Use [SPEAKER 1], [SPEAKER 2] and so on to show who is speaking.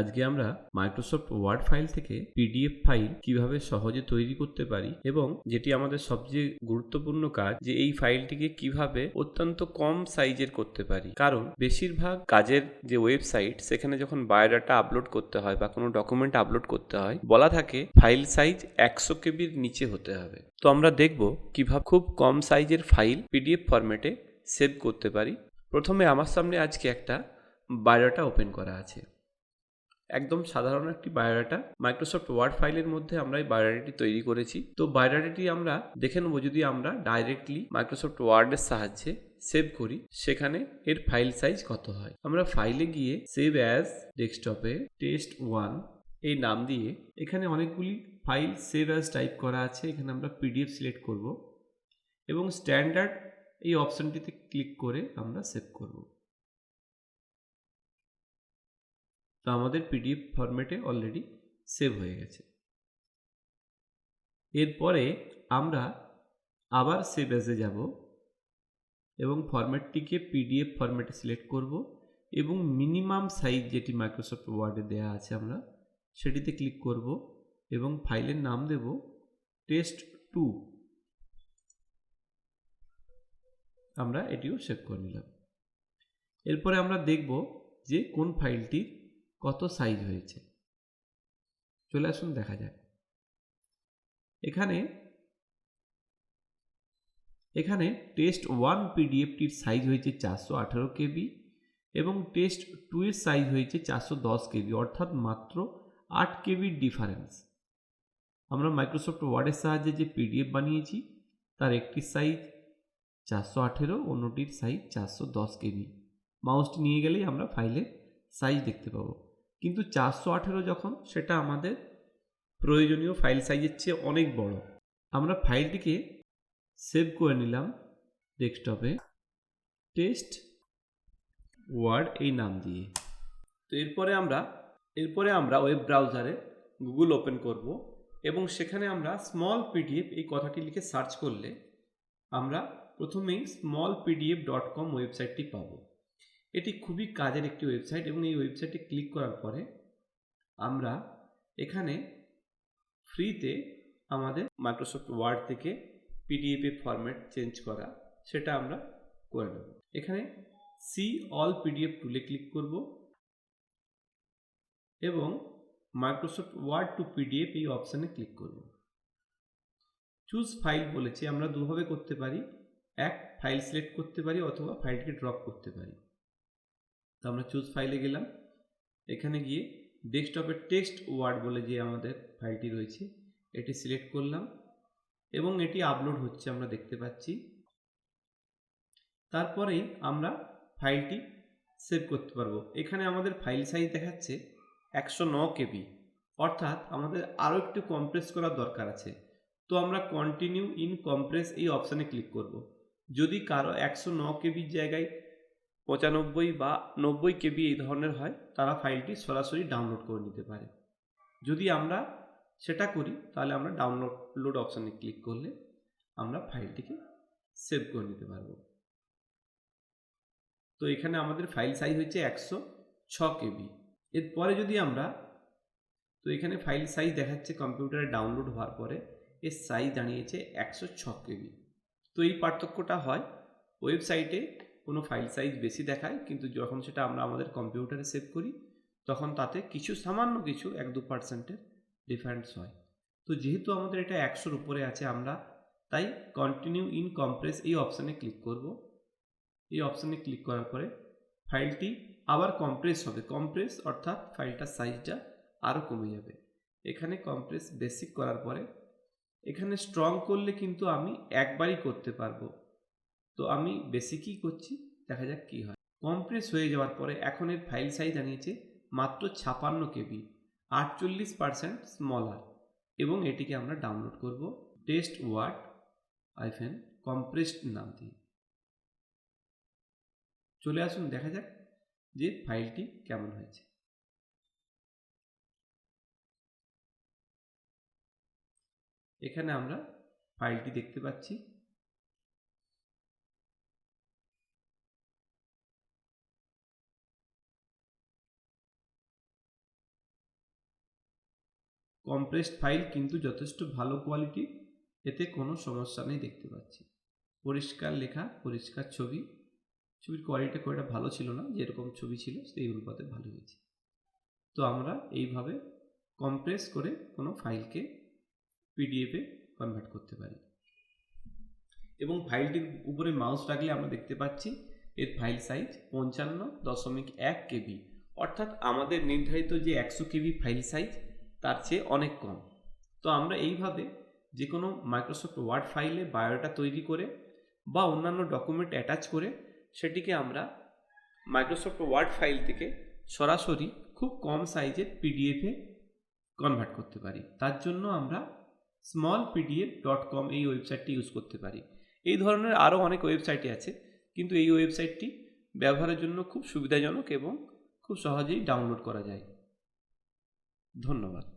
[SPEAKER 1] আজকে আমরা Microsoft Word file থেকে পিডিএফ ফাইল কীভাবে সহজে তৈরি করতে পারি এবং যেটি আমাদের সবচেয়ে গুরুত্বপূর্ণ কাজ, যে এই ফাইলটিকে কীভাবে অত্যন্ত কম সাইজের করতে পারি। কারণ বেশিরভাগ কাজের যে ওয়েবসাইট সেখানে যখন বায়োডাটা আপলোড করতে হয় বা কোনো ডকুমেন্ট আপলোড করতে হয়, বলা থাকে ফাইল সাইজ একশো কেবির নিচে হতে হবে। তো আমরা দেখব কীভাবে খুব কম সাইজের ফাইল পিডিএফ ফরম্যাটে সেভ করতে পারি। প্রথমে আমার সামনে আজকে একটা বায়োডাটা ওপেন করা আছে। একদম সাধারণ একটি বায়োডাটা। মাইক্রোসফট ওয়ার্ড ফাইলের মধ্যে আমরা এই বায়োডাটাটি তৈরি করেছি। তো বায়োডাটাটি আমরা দেখে নেব যদি আমরা ডাইরেক্টলি মাইক্রোসফট ওয়ার্ডের সাহায্যে সেভ করি, সেখানে এর ফাইল সাইজ কত হয়? আমরা ফাইলে গিয়ে সেভ অ্যাজ ডেস্কটপে টেস্ট ওয়ান এই নাম দিয়ে এখানে অনেকগুলি ফাইল সেভ অ্যাজ টাইপ করা আছে। এখানে আমরা পিডিএফ সিলেক্ট করব এবং স্ট্যান্ডার্ড এই অপশনটিতে ক্লিক করে আমরা সেভ করব। তো আমাদের পিডিএফ ফরম্যাটে অলরেডি সেভ হয়ে গেছে। এরপরে আমরা আবার সেভ অ্যাজে যাব এবং ফরম্যাটটিকে পিডিএফ ফরম্যাটে সিলেক্ট করব এবং মিনিমাম সাইজ যেটি মাইক্রোসফট ওয়ার্ডে দেওয়া আছে আমরা, সেটিতে ক্লিক করব এবং ফাইলের নাম দেব টেস্ট টু আমরা এটিও সেভ করে নিলাম। এরপরে আমরা দেখব যে কোন ফাইলটির কত সাইজ হয়েছে? চলে আসুন, দেখা যাক। এখানে এখানে টেস্ট ওয়ান পিডিএফটির সাইজ হয়েছে চারশো আঠেরো কেবি এবং টেস্ট টু এর সাইজ হয়েছে চারশো দশ কেবি, অর্থাৎ মাত্র আট কেবির ডিফারেন্স। আমরা মাইক্রোসফট ওয়ার্ডের সাহায্যে যে পিডিএফ বানিয়েছি, তার একটির সাইজ চারশো আঠেরো, অন্যটির সাইজ চারশো দশ কেবি। মাউসটি নিয়ে গেলেই আমরা ফাইলের সাইজ দেখতে পাবো। কিন্তু চারশো আঠেরো যখন সেটা আমাদের প্রয়োজনীয় ফাইল সাইজের চেয়ে অনেক বড়। আমরা ফাইলটিকে সেভ করে নিলাম ডেস্কটপে টেস্ট ওয়ার্ড এই নাম দিয়ে। তো এরপরে আমরা এরপরে আমরা ওয়েব ব্রাউজারে গুগল ওপেন করব এবং সেখানে আমরা স্মল পিডিএফ এই কথাটি লিখে সার্চ করলে আমরা প্রথমেই স্মল পিডিএফ ডট কম ওয়েবসাইটটি পাবো। এটি খুবই কাজের একটি ওয়েবসাইট এবং এই ওয়েবসাইটে ক্লিক করার পরে আমরা এখানে ফ্রিতে আমাদের মাইক্রোসফট ওয়ার্ড থেকে পিডিএফে ফরম্যাট চেঞ্জ করা, সেটা আমরা করে নেব। এখানে সি অল পিডিএফ টুলে ক্লিক করব এবং মাইক্রোসফট ওয়ার্ড টু পিডিএফ এই অপশানে ক্লিক করব। চুজ ফাইল বলেছে, আমরা দুভাবে করতে পারি। এক, ফাইল সিলেক্ট করতে পারি অথবা ফাইলটিকে ড্রপ করতে পারি। তো আমরা চুজ ফাইলে গেলাম। এখানে গিয়ে ডেস্কটপের টেক্সট ওয়ার্ড বলে যে আমাদের ফাইলটি রয়েছে, এটি সিলেক্ট করলাম এবং এটি আপলোড হচ্ছে আমরা দেখতে পাচ্ছি। তারপরেই আমরা ফাইলটি সেভ করতে পারব। এখানে আমাদের ফাইল সাইজ দেখাচ্ছে একশো ন কেবি। অর্থাৎ আমাদের আরও একটু কম্প্রেস করার দরকার আছে। তো আমরা কন্টিনিউ ইন কম্প্রেস এই অপশানে ক্লিক করব। যদি কারও একশো ন কেবির জায়গায় পঁচানব্বই বা নব্বই কেবি এই ধরনের হয়, তারা ফাইলটি সরাসরি ডাউনলোড করে নিতে পারে। যদি আমরা সেটা করি, তাহলে আমরা ডাউনলোড লোড অপশানে ক্লিক করলে আমরা ফাইলটিকে সেভ করে নিতে পারব। তো এখানে আমাদের ফাইল সাইজ হচ্ছে একশো ছ কেবি। এরপরে যদি আমরা, তো এখানে ফাইল সাইজ দেখাচ্ছে কম্পিউটারে ডাউনলোড হওয়ার পরে, এর সাইজ দাঁড়িয়েছে একশো ছ কেবি। তো এই পার্থক্যটা হয় ওয়েবসাইটে কোনো ফাইল সাইজ বেশি দেখায়, কিন্তু যখন সেটা আমরা আমাদের কম্পিউটারে সেভ করি, তখন তাতে কিছু সামান্য কিছু এক দু পার্সেন্টের ডিফারেন্স হয়। তো যেহেতু আমাদের এটা একশোর উপরে আছে আমরা, তাই কন্টিনিউ ইন কম্প্রেস এই অপশানে ক্লিক করব। এই অপশানে ক্লিক করার পরে ফাইলটি আবার কম্প্রেস হবে। কম্প্রেস অর্থাৎ ফাইলটার সাইজটা আরও কমে যাবে। এখানে কম্প্রেস বেসিক করার পরে, এখানে স্ট্রং করলে কিন্তু আমি একবারই করতে পারব। তো আমি বেসিকই করছি, দেখা যাক কী হয়। কম্প্রেস হয়ে যাওয়ার পরে এখন এর ফাইল সাইজ জানিয়েছে মাত্র ছাপান্ন কেবি আটচল্লিশ পারসেন্ট স্মলার এবং এটিকে আমরা ডাউনলোড করব। টেস্ট ওয়ার্ড আইফেন কম্প্রেসড নাম দিয়ে। চলে আসুন, দেখা যাক যে ফাইলটি কেমন হয়েছে। এখানে আমরা ফাইলটি দেখতে পাচ্ছি। কম্প্রেসড ফাইল কিন্তু যথেষ্ট ভালো কোয়ালিটি এতে কোনো সমস্যা নেই দেখতে পাচ্ছি। পরিষ্কার লেখা, পরিষ্কার ছবি। ছবির কোয়ালিটি খুব একটা ভালো ছিল না, যেরকম ছবি ছিল সেই অনুপাতে ভালো হয়েছে। তো আমরা এইভাবে কম্প্রেস করে কোনো ফাইলকে পিডিএফে কনভার্ট করতে পারি। এবং ফাইলটির উপরে মাউস রাখলে আমরা দেখতে পাচ্ছি এর ফাইল সাইজ পঞ্চান্ন দশমিক এক কেবি। অর্থাৎ আমাদের নির্ধারিত যে একশো কেবি ফাইল সাইজ তার চেয়ে অনেক কম। তো আমরা এইভাবে যে কোনো মাইক্রোসফট ওয়ার্ড ফাইলে বায়োডাটা তৈরি করে বা অন্যান্য ডকুমেন্ট অ্যাটাচ করে সেটিকে আমরা মাইক্রোসফট ওয়ার্ড ফাইল থেকে সরাসরি খুব কম সাইজের পিডিএফে কনভার্ট করতে পারি। তার জন্য আমরা স্মল পিডিএফ ডট কম এই ওয়েবসাইটটি ইউজ করতে পারি। এই ধরনের আরও অনেক ওয়েবসাইটই আছে, কিন্তু এই ওয়েবসাইটটি ব্যবহারের জন্য খুব সুবিধাজনক এবং খুব সহজেই ডাউনলোড করা যায়। ধন্যবাদ।